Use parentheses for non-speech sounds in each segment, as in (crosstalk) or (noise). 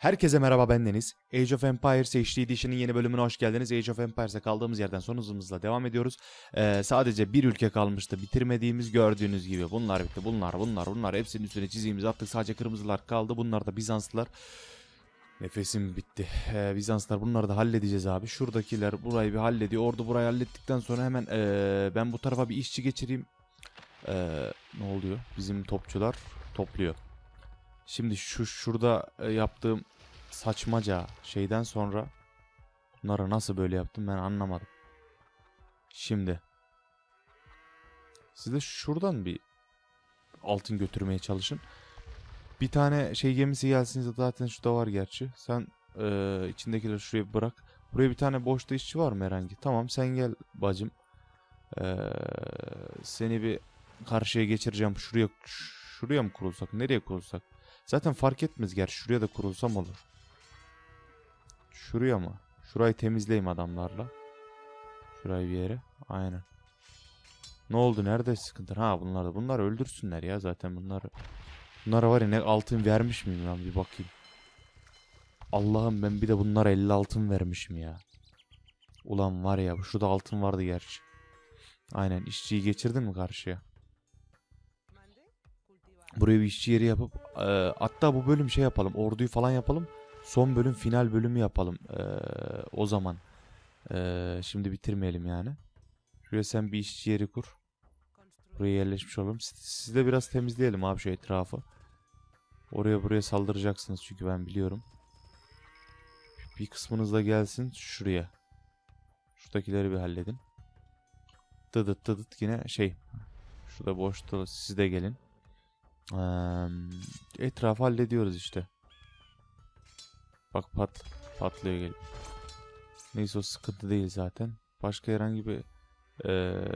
Herkese merhaba bendeniz. Age of Empires HD Edition'ın yeni bölümüne hoş geldiniz. Age of Empires'e kaldığımız yerden son hızımızla devam ediyoruz. Ee, sadece bir ülke kalmıştı. Bitirmediğimiz gördüğünüz gibi. Bunlar bitti. Bunlar, bunlar, bunlar. Hepsinin üstüne çizdiğimiz attık. Sadece kırmızılar kaldı. Bunlar da Bizanslılar. Nefesim bitti. Ee, Bizanslar bunları da halledeceğiz abi. Şuradakiler burayı bir hallediyor. Ordu burayı hallettikten sonra hemen ee, ben bu tarafa bir işçi geçireyim. Ee, ne oluyor? Bizim topçular topluyor. Şimdi şu şurada e, yaptığım saçmaca şeyden sonra bunları nasıl böyle yaptım ben anlamadım. Şimdi siz de şuradan bir altın götürmeye çalışın. Bir tane şey gemisi gelsin zaten şurada var gerçi. Sen e, içindekileri şuraya bırak. Buraya bir tane boşta işçi var mı herhangi? Tamam sen gel bacım. E, seni bir karşıya geçireceğim. Şuraya şuraya mı kurulsak? Nereye kurulsak? Zaten fark etmez gerçi. Şuraya da kurulsam olur. Şuraya mı? Şurayı temizleyeyim adamlarla. Şurayı bir yere. Aynen. Ne oldu? Nerede sıkıntı? Ha bunlar da. Bunlar öldürsünler ya zaten bunları. Bunlara var ya ne altın vermiş miyim lan bir bakayım. Allah'ım ben bir de bunlara 50 altın vermişim ya. Ulan var ya şurada altın vardı gerçi. Aynen işçiyi geçirdin mi karşıya? Buraya bir işçi yeri yapıp e, hatta bu bölüm şey yapalım orduyu falan yapalım. Son bölüm final bölümü yapalım e, o zaman. E, şimdi bitirmeyelim yani. Şuraya sen bir işçi yeri kur. Buraya yerleşmiş olalım. Siz, de biraz temizleyelim abi şu etrafı. Oraya buraya saldıracaksınız çünkü ben biliyorum. Bir kısmınız da gelsin şuraya. Şuradakileri bir halledin. Dıdıt dıdıt yine şey. Şurada boşta siz de gelin. Etrafı hallediyoruz işte. Bak pat patlıyor gelip. Neyse o sıkıntı değil zaten. Başka herhangi bir eee,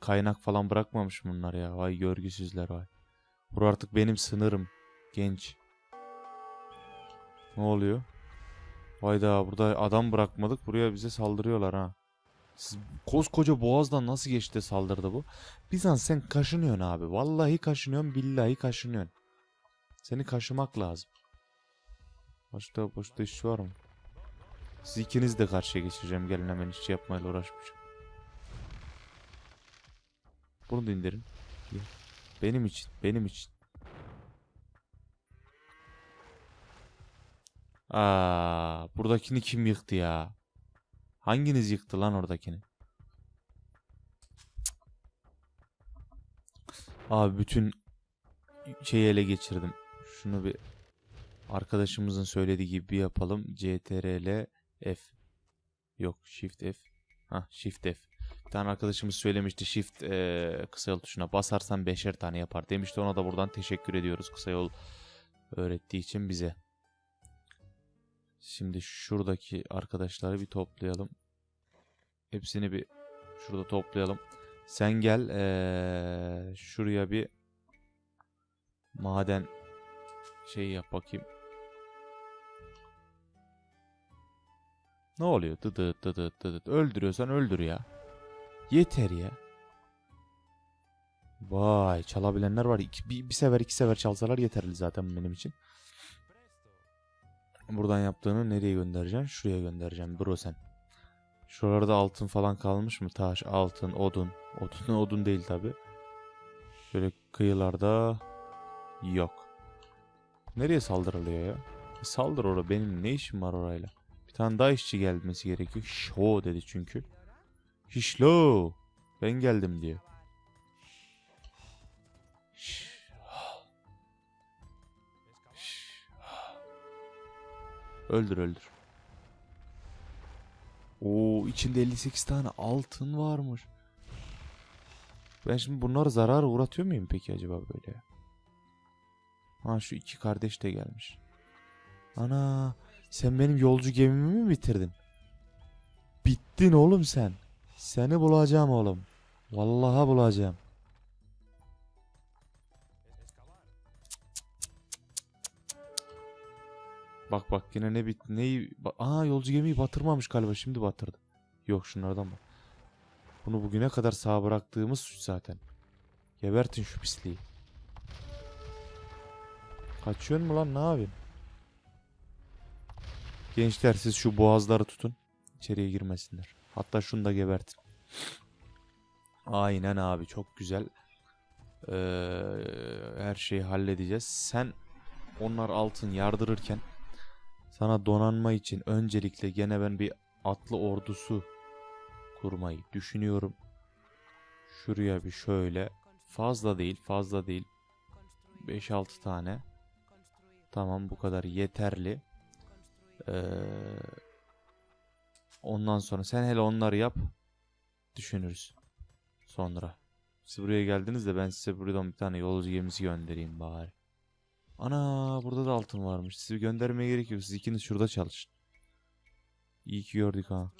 kaynak falan bırakmamış bunlar ya. Vay görgüsüzler vay. Bura artık benim sınırım. Genç. Ne oluyor? Vayda burada adam bırakmadık. Buraya bize saldırıyorlar ha. Siz koskoca boğazdan nasıl geçti saldırdı bu? Bizans sen kaşınıyorsun abi. Vallahi kaşınıyorsun, billahi kaşınıyorsun. Seni kaşımak lazım. Başta boşta iş var mı? Siz ikiniz de karşıya geçireceğim. Gelin hemen işçi yapmayla uğraşmayacağım. Bunu da indirin. Benim için, benim için. Aa, buradakini kim yıktı ya? Hanginiz yıktı lan oradakini? Abi bütün şeyi ele geçirdim. Şunu bir arkadaşımızın söylediği gibi yapalım. CTRL F. Yok Shift F. Ha Shift F. Bir tane arkadaşımız söylemişti Shift eee, kısa yol tuşuna basarsan beşer tane yapar demişti. Ona da buradan teşekkür ediyoruz kısa yol öğrettiği için bize. Şimdi şuradaki arkadaşları bir toplayalım. Hepsini bir şurada toplayalım. Sen gel eee, şuraya bir maden şey yap bakayım. Ne oluyor? Dıdıt dıdıt dıdıt. Öldürüyorsan öldür ya. Yeter ya. Vay çalabilenler var. İki, bir, bir sefer iki sefer çalsalar yeterli zaten benim için. Buradan yaptığını nereye göndereceksin? Şuraya göndereceğim. Bro sen. Şuralarda altın falan kalmış mı? Taş, altın, odun. Odun (laughs) odun değil tabi. Şöyle kıyılarda yok. Nereye saldırılıyor ya? E saldır oraya. Benim ne işim var orayla? Bir tane daha işçi gelmesi gerekiyor. Şo dedi çünkü. Hişlo. Ben geldim diyor. Öldür öldür. Oo içinde 58 tane altın varmış. Ben şimdi bunları zarar uğratıyor muyum peki acaba böyle? Ha şu iki kardeş de gelmiş. Ana sen benim yolcu gemimi mi bitirdin? Bittin oğlum sen. Seni bulacağım oğlum. Vallahi bulacağım. Bak bak yine ne bit neyi ba- Aa yolcu gemiyi batırmamış galiba şimdi batırdı. Yok şunlardan bak. Bunu bugüne kadar sağ bıraktığımız suç zaten. Gebertin şu pisliği. Kaçıyorsun mu lan ne yapıyorsun? Gençler siz şu boğazları tutun. İçeriye girmesinler. Hatta şunu da gebertin. Aynen abi çok güzel. Ee, her şeyi halledeceğiz. Sen onlar altın yardırırken sana donanma için öncelikle gene ben bir atlı ordusu kurmayı düşünüyorum. Şuraya bir şöyle fazla değil fazla değil 5-6 tane tamam bu kadar yeterli. Ee, ondan sonra sen hele onları yap düşünürüz sonra. Siz buraya geldiniz de ben size buradan bir tane yolcu gemisi göndereyim bari. Ana burada da altın varmış. Sizi göndermeye gerek yok. Siz ikiniz şurada çalışın. İyi ki gördük ha.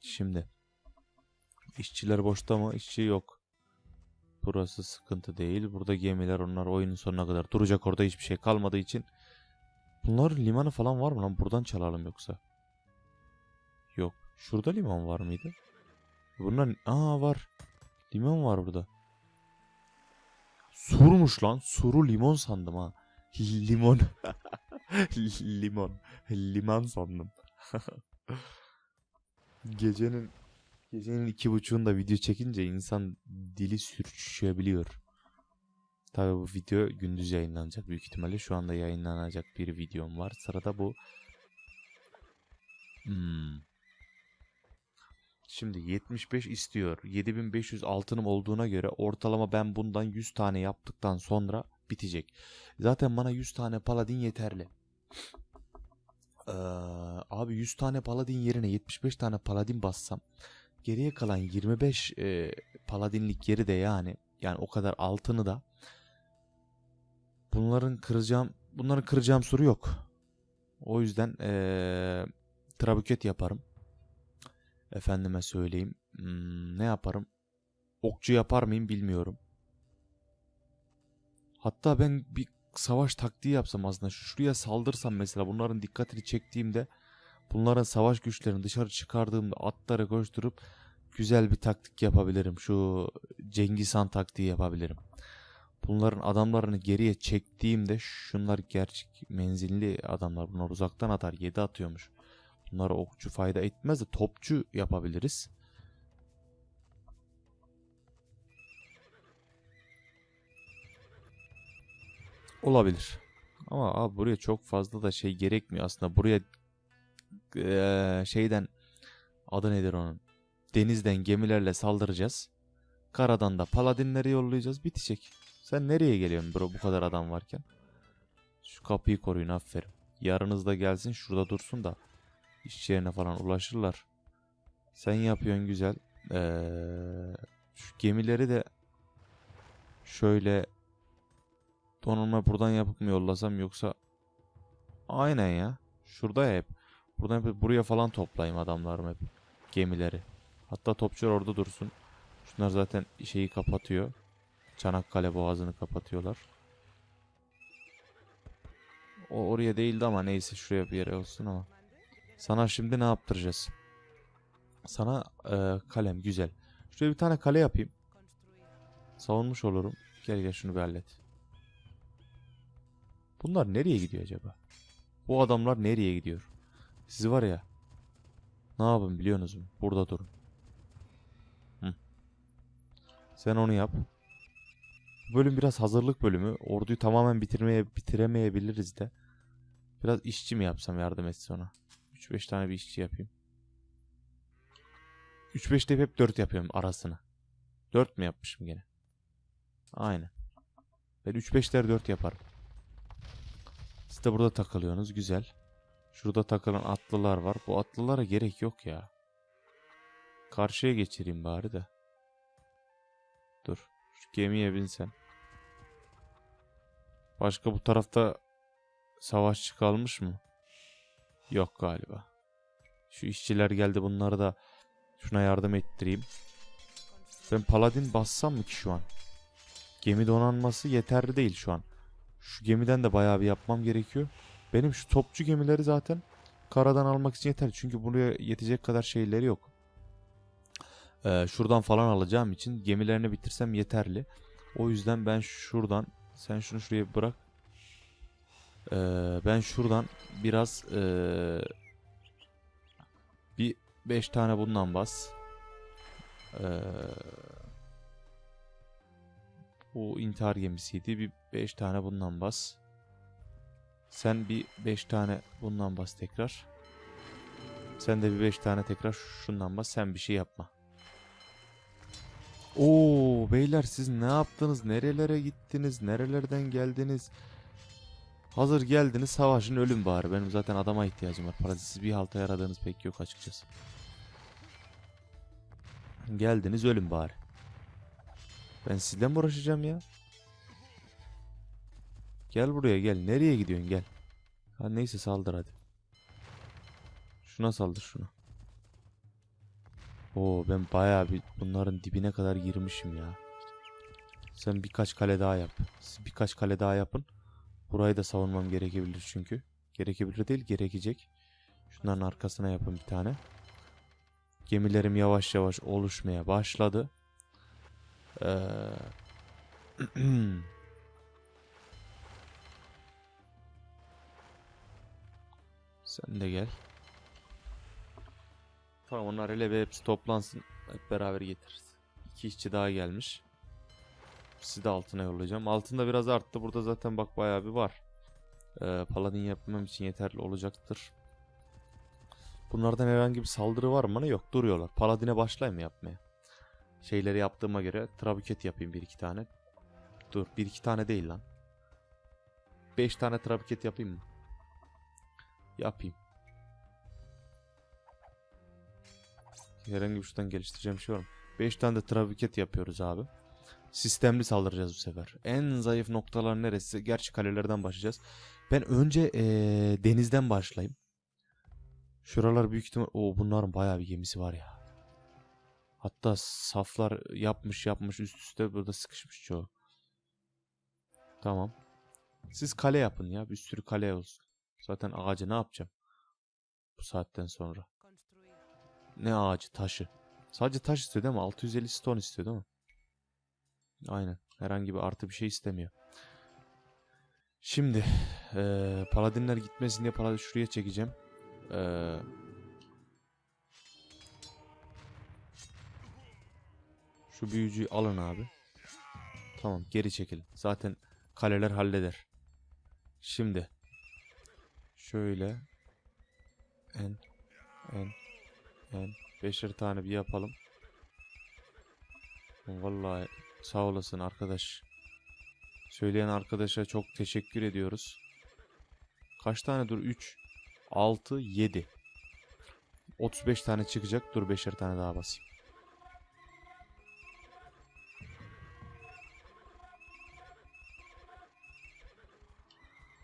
Şimdi. İşçiler boşta mı? İşçi yok. Burası sıkıntı değil. Burada gemiler onlar oyunun sonuna kadar duracak orada hiçbir şey kalmadığı için. Bunlar limanı falan var mı lan? Buradan çalalım yoksa. Yok. Şurada liman var mıydı? Bunlar... Aa var. Limon var burada. Surmuş lan. Suru limon sandım ha. (laughs) Limon. (laughs) limon. Liman sandım. (laughs) gecenin gecenin iki buçuğunda video çekince insan dili sürçüşebiliyor. Tabi bu video gündüz yayınlanacak büyük ihtimalle. Şu anda yayınlanacak bir videom var. Sırada bu. Hmm. Şimdi 75 istiyor. 7500 altınım olduğuna göre ortalama ben bundan 100 tane yaptıktan sonra bitecek. Zaten bana 100 tane paladin yeterli. Ee, abi 100 tane paladin yerine 75 tane paladin bassam geriye kalan 25 e, paladinlik yeri de yani yani o kadar altını da bunların kıracağım bunların kıracağım soru yok. O yüzden ee, trabuket yaparım. Efendime söyleyeyim. Hmm, ne yaparım? Okçu yapar mıyım bilmiyorum. Hatta ben bir savaş taktiği yapsam aslında. Şuraya saldırsam mesela bunların dikkatini çektiğimde bunların savaş güçlerini dışarı çıkardığımda atları koşturup güzel bir taktik yapabilirim. Şu Cengiz Han taktiği yapabilirim. Bunların adamlarını geriye çektiğimde şunlar gerçek menzilli adamlar. Bunlar uzaktan atar. 7 atıyormuş. Bunlara okçu fayda etmez de topçu yapabiliriz. Olabilir. Ama abi buraya çok fazla da şey gerekmiyor aslında. Buraya eee, şeyden adı nedir onun? Denizden gemilerle saldıracağız. Karadan da paladinleri yollayacağız. Bitecek. Sen nereye geliyorsun bro bu kadar adam varken? Şu kapıyı koruyun aferin. Yarınız da gelsin şurada dursun da iş yerine falan ulaşırlar. Sen yapıyorsun güzel. Ee, şu gemileri de şöyle donanma buradan yapıp mı yollasam yoksa aynen ya. Şurada hep. Buradan hep buraya falan toplayayım adamlarımı hep. Gemileri. Hatta topçular orada dursun. Şunlar zaten şeyi kapatıyor. Çanakkale boğazını kapatıyorlar. O oraya değildi ama neyse şuraya bir yere olsun ama. Sana şimdi ne yaptıracağız? Sana e, kalem güzel. Şuraya bir tane kale yapayım. Savunmuş olurum. Gel gel şunu bir hallet. Bunlar nereye gidiyor acaba? Bu adamlar nereye gidiyor? Siz var ya. Ne yapın biliyorsunuz mu? Burada durun. Hı. Sen onu yap. Bu bölüm biraz hazırlık bölümü. Orduyu tamamen bitirmeye bitiremeyebiliriz de. Biraz işçi mi yapsam yardım etsin ona. 3-5 tane bir işçi yapayım. 3-5 deyip hep 4 yapıyorum arasını. 4 mü yapmışım gene? Aynen. Ben 3-5'ler 4 yaparım. Siz de burada takılıyorsunuz. Güzel. Şurada takılan atlılar var. Bu atlılara gerek yok ya. Karşıya geçireyim bari de. Dur. Şu gemiye binsen. Başka bu tarafta savaşçı kalmış mı? Yok galiba. Şu işçiler geldi bunları da şuna yardım ettireyim. Ben paladin bassam mı ki şu an? Gemi donanması yeterli değil şu an. Şu gemiden de bayağı bir yapmam gerekiyor. Benim şu topçu gemileri zaten karadan almak için yeterli. Çünkü buraya yetecek kadar şeyleri yok. Ee, şuradan falan alacağım için gemilerini bitirsem yeterli. O yüzden ben şuradan sen şunu şuraya bırak. Ee, ben şuradan biraz ee, bir 5 tane bundan bas. Ee, bu intihar gemisiydi. Bir 5 tane bundan bas. Sen bir 5 tane bundan bas tekrar. Sen de bir 5 tane tekrar şundan bas. Sen bir şey yapma. Oo beyler siz ne yaptınız? Nerelere gittiniz? Nerelerden geldiniz? Hazır geldiniz savaşın ölüm bari. Benim zaten adama ihtiyacım var. Parazisiz bir halta yaradığınız pek yok açıkçası. Geldiniz ölüm bari. Ben sizden mi uğraşacağım ya? Gel buraya gel. Nereye gidiyorsun gel. Ha neyse saldır hadi. Şuna saldır şuna. Oo ben bayağı bir bunların dibine kadar girmişim ya. Sen birkaç kale daha yap. Siz birkaç kale daha yapın. Burayı da savunmam gerekebilir çünkü. Gerekebilir değil gerekecek. Şunların arkasına yapın bir tane. Gemilerim yavaş yavaş oluşmaya başladı. Ee... (clears throat) Sen de gel. Tamam onlar hele bir hepsi toplansın. Hep beraber getiririz. İki işçi daha gelmiş. Sizi de altına yollayacağım. Altında biraz arttı. Burada zaten bak bayağı bir var. Ee, Paladin yapmam için yeterli olacaktır. Bunlardan herhangi bir saldırı var mı? Yok duruyorlar. Paladin'e başlayayım mı yapmaya? Şeyleri yaptığıma göre trabuket yapayım bir iki tane. Dur bir iki tane değil lan. Beş tane trabuket yapayım mı? Yapayım. Herhangi bir şuradan geliştireceğim şey var mı? 5 tane de trafiket yapıyoruz abi. Sistemli saldıracağız bu sefer. En zayıf noktalar neresi? Gerçi kalelerden başlayacağız. Ben önce eee, denizden başlayayım. Şuralar büyük ihtimal... Oo bunların bayağı bir gemisi var ya. Hatta saflar yapmış yapmış üst üste burada sıkışmış çoğu. Tamam. Siz kale yapın ya. Bir sürü kale olsun. Zaten ağacı ne yapacağım? Bu saatten sonra. Ne ağacı? Taşı. Sadece taş istiyor değil mi? 650 stone istiyor değil mi? Aynen. Herhangi bir artı bir şey istemiyor. Şimdi eee paladinler gitmesin diye paladin şuraya çekeceğim. Eee şu büyücüyü alın abi. Tamam geri çekilin. Zaten kaleler halleder. Şimdi şöyle en en en beşer tane bir yapalım. Vallahi sağ olasın arkadaş. Söyleyen arkadaşa çok teşekkür ediyoruz. Kaç tane dur? 3, 6, 7. 35 tane çıkacak. Dur beşer tane daha basayım.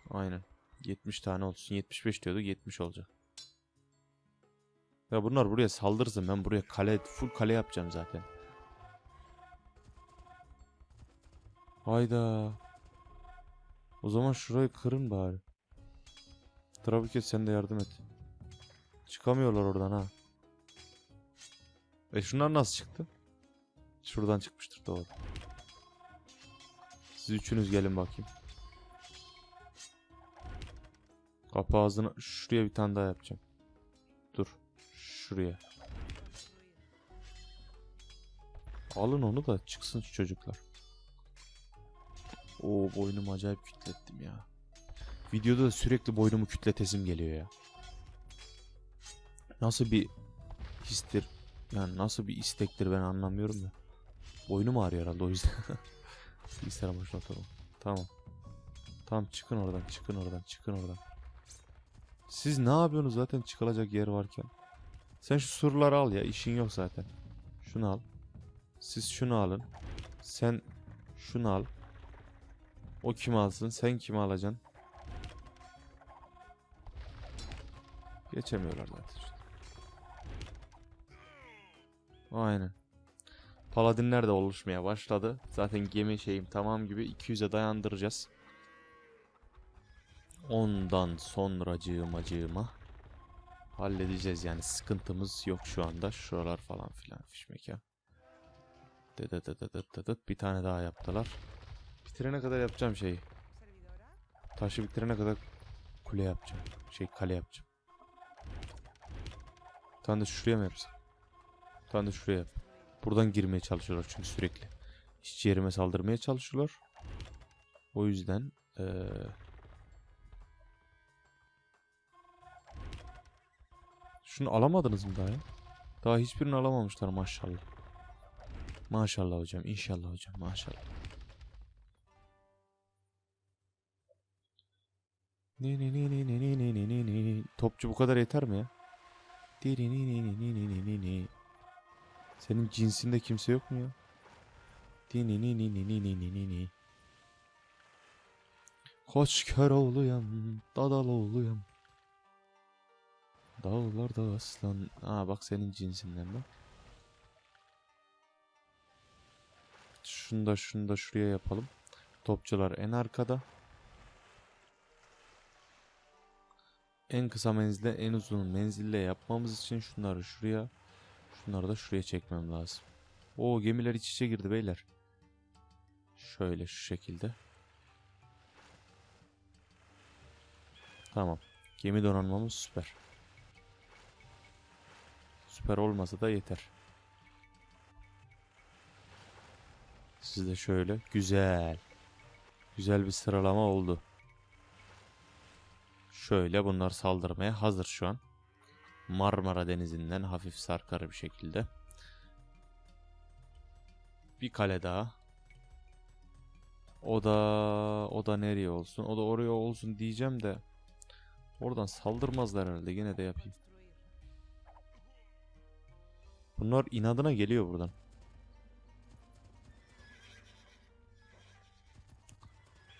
Aynen. 70 tane olsun. 75 diyorduk. 70 olacak. Ya bunlar buraya saldırsın. Ben buraya kale, full kale yapacağım zaten. Hayda. O zaman şurayı kırın bari. Trafiket sen de yardım et. Çıkamıyorlar oradan ha. E şunlar nasıl çıktı? Şuradan çıkmıştır doğru. Siz üçünüz gelin bakayım. Kapı ağzını şuraya bir tane daha yapacağım. Dur. Şuraya. Alın onu da çıksın şu çocuklar. Oo boynumu acayip kütlettim ya. Videoda da sürekli boynumu kütletesim geliyor ya. Nasıl bir histir yani nasıl bir istektir ben anlamıyorum da. Boynum ağrıyor herhalde o yüzden. (laughs) Bilgisayara başlatalım. Tamam. Tamam çıkın oradan çıkın oradan çıkın oradan. Siz ne yapıyorsunuz zaten çıkılacak yer varken? Sen şu surları al ya işin yok zaten. Şunu al. Siz şunu alın. Sen şunu al. O kim alsın? Sen kimi alacaksın? Geçemiyorlar zaten. Aynen. Paladinler de oluşmaya başladı. Zaten gemi şeyim tamam gibi 200'e dayandıracağız. Ondan sonracığıma cığıma halledeceğiz yani sıkıntımız yok şu anda. Şuralar falan filan fişmek ya. Dıdıt dıdıt dıdıt. Bir tane daha yaptılar. Bitirene kadar yapacağım şeyi. Taşı bitirene kadar Kule yapacağım. Şey kale yapacağım. Tane de şuraya mı? Bir tane de şuraya yap. Buradan girmeye çalışıyorlar çünkü sürekli. İşçi yerime saldırmaya çalışıyorlar. O yüzden eee Şunu alamadınız mı daha ya? Daha hiçbirini alamamışlar maşallah. Maşallah hocam. inşallah hocam. Maşallah. Ni ni ni ni ni ni ni ni ni ni. Topçu bu kadar yeter mi ya? Ni ni ni ni ni ni ni ni ni. Senin cinsinde kimse yok mu ya? Ni ni ni ni ni ni ni ni ni. Koç kör oğluyam, dadal oğluyam. Dağlarda aslan. Aa bak senin cinsinden bak. Şunu da şunu da şuraya yapalım. Topçular en arkada. En kısa menzilde en uzun menzille yapmamız için şunları şuraya şunları da şuraya çekmem lazım. O gemiler iç içe girdi beyler. Şöyle şu şekilde. Tamam. Gemi donanmamız süper. Süper olmasa da yeter. Siz de şöyle. Güzel. Güzel bir sıralama oldu. Şöyle bunlar saldırmaya hazır şu an. Marmara Denizi'nden hafif sarkarı bir şekilde. Bir kale daha. O da o da nereye olsun? O da oraya olsun diyeceğim de oradan saldırmazlar herhalde. Yine de yapayım. Bunlar inadına geliyor buradan.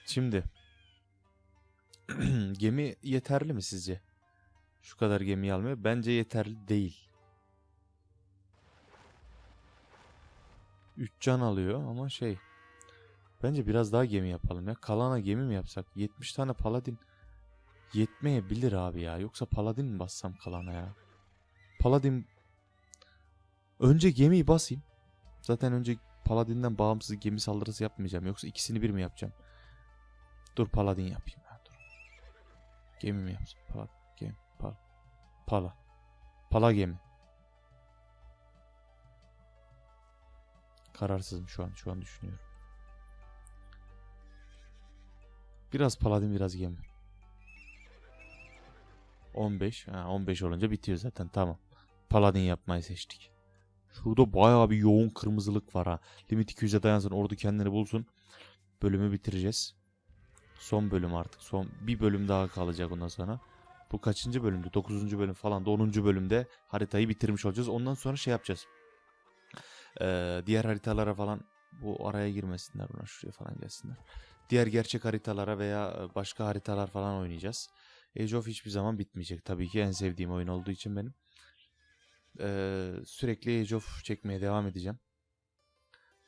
Şimdi (clears throat) gemi yeterli mi sizce? Şu kadar gemi almıyor. Bence yeterli değil. 3 can alıyor ama şey. Bence biraz daha gemi yapalım ya. Kalana gemi mi yapsak? 70 tane paladin yetmeyebilir abi ya. Yoksa paladin mi bassam kalana ya? Paladin Önce gemiyi basayım. Zaten önce Paladin'den bağımsız gemi saldırısı yapmayacağım. Yoksa ikisini bir mi yapacağım? Dur Paladin yapayım. Gemi mi yapsam? Pala, gemi, pala, pala. Pala gemi. Kararsızım şu an. Şu an düşünüyorum. Biraz Paladin biraz gemi. 15. Ha, 15 olunca bitiyor zaten. Tamam. Paladin yapmayı seçtik. Şurada bayağı bir yoğun kırmızılık var ha. Limit 200'e dayansın. Ordu kendini bulsun. Bölümü bitireceğiz. Son bölüm artık. Son bir bölüm daha kalacak ondan sonra. Bu kaçıncı bölümdü? 9. bölüm falan da 10. bölümde haritayı bitirmiş olacağız. Ondan sonra şey yapacağız. Ee, diğer haritalara falan bu araya girmesinler buna şuraya falan gelsinler. Diğer gerçek haritalara veya başka haritalar falan oynayacağız. Age of hiçbir zaman bitmeyecek. Tabii ki en sevdiğim oyun olduğu için benim. Ee, sürekli Age of çekmeye devam edeceğim.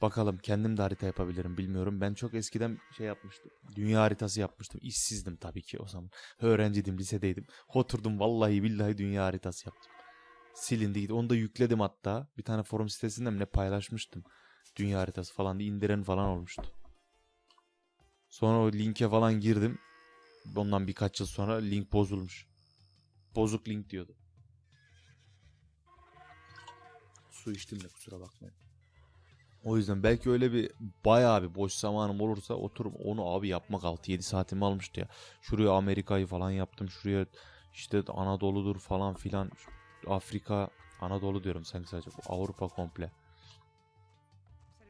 Bakalım kendim de harita yapabilirim bilmiyorum. Ben çok eskiden şey yapmıştım. Dünya haritası yapmıştım. İşsizdim tabii ki o zaman. Öğrenciydim, lisedeydim. Oturdum vallahi billahi dünya haritası yaptım. Silindi gitti. Onu da yükledim hatta. Bir tane forum sitesinde mi ne paylaşmıştım. Dünya haritası falan diye indiren falan olmuştu. Sonra o linke falan girdim. Ondan birkaç yıl sonra link bozulmuş. Bozuk link diyordu. Su içtim de kusura bakmayın. O yüzden belki öyle bir bayağı bir boş zamanım olursa oturup onu abi yapmak 6-7 saatimi almıştı ya. Şuraya Amerika'yı falan yaptım. Şuraya işte Anadolu'dur falan filan. Afrika, Anadolu diyorum sanki sadece. Avrupa komple.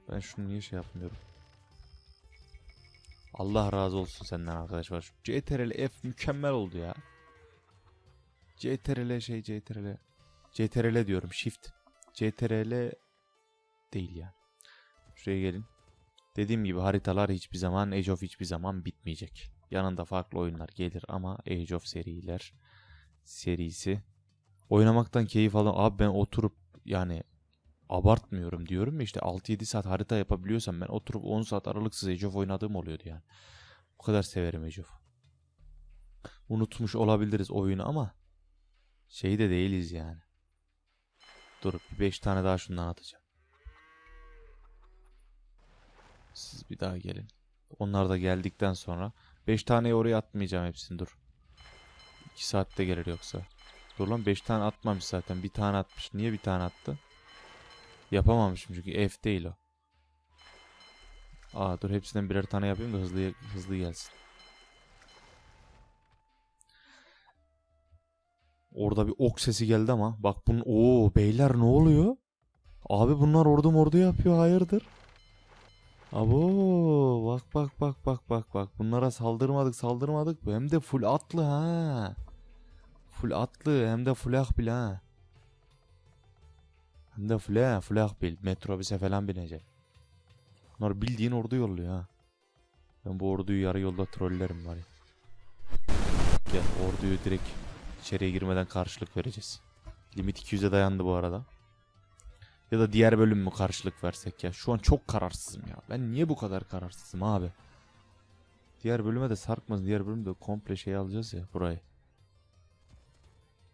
Ben şunu niye şey yapmıyorum? Allah razı olsun senden arkadaşlar. CTRL F mükemmel oldu ya. CTRL şey CTRL. CTRL diyorum shift. CTRL değil yani. Şuraya gelin. Dediğim gibi haritalar hiçbir zaman Age of hiçbir zaman bitmeyecek. Yanında farklı oyunlar gelir ama Age of seriler serisi oynamaktan keyif alan abi ben oturup yani abartmıyorum diyorum ya işte 6-7 saat harita yapabiliyorsam ben oturup 10 saat aralıksız Age of oynadığım oluyordu yani. O kadar severim Age of. Unutmuş olabiliriz oyunu ama şey de değiliz yani. Dur 5 tane daha şundan atacağım. Siz bir daha gelin. Onlar da geldikten sonra 5 taneyi oraya atmayacağım hepsini dur. 2 saatte gelir yoksa. Dur lan 5 tane atmamış zaten. Bir tane atmış. Niye bir tane attı? Yapamamışım çünkü F değil o. Aa dur hepsinden birer tane yapayım da hızlı hızlı gelsin. Orada bir ok sesi geldi ama. Bak bunun o beyler ne oluyor? Abi bunlar ordu mordu yapıyor hayırdır? Abo bak bak bak bak bak bak. Bunlara saldırmadık saldırmadık. Hem de full atlı ha. Full atlı hem de full akbil ha. Hem de full ha full akbil. Metrobüse falan binecek. Bunlar bildiğin ordu yolluyor ha. Ben bu orduyu yarı yolda trollerim var ya. Gel orduyu direkt içeriye girmeden karşılık vereceğiz. Limit 200'e dayandı bu arada. Ya da diğer bölüm mü karşılık versek ya? Şu an çok kararsızım ya. Ben niye bu kadar kararsızım abi? Diğer bölüme de sarkmasın. Diğer bölümde komple şey alacağız ya burayı.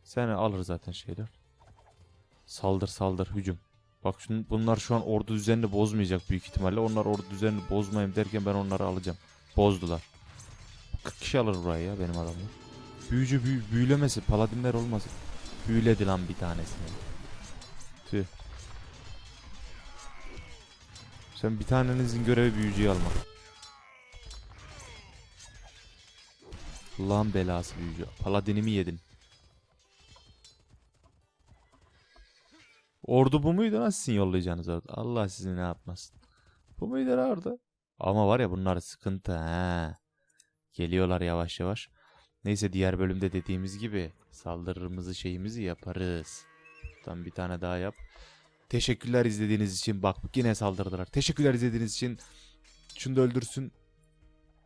Sen alır zaten şeyler. Saldır saldır hücum. Bak şun, bunlar şu an ordu düzenini bozmayacak büyük ihtimalle. Onlar ordu düzenini bozmayayım derken ben onları alacağım. Bozdular. 40 kişi alır burayı ya benim adamlar. Büyücü büyü, büyülemesi paladinler olmasın. Büyüledi lan bir tanesini. Sen bir tanenizin görevi büyücüyü almak. Allah'ın belası büyücü. Paladinimi yedin. Ordu bu muydu lan sizin yollayacağınız ordu? Allah sizi ne yapmasın. Bu muydu ordu? Ama var ya bunlar sıkıntı ha. Geliyorlar yavaş yavaş. Neyse diğer bölümde dediğimiz gibi saldırımızı şeyimizi yaparız. Tam bir tane daha yap. Teşekkürler izlediğiniz için. Bak yine saldırdılar. Teşekkürler izlediğiniz için. Şunu da öldürsün.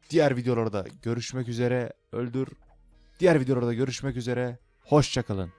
Diğer videolarda görüşmek üzere. Öldür. Diğer videolarda görüşmek üzere. Hoşçakalın.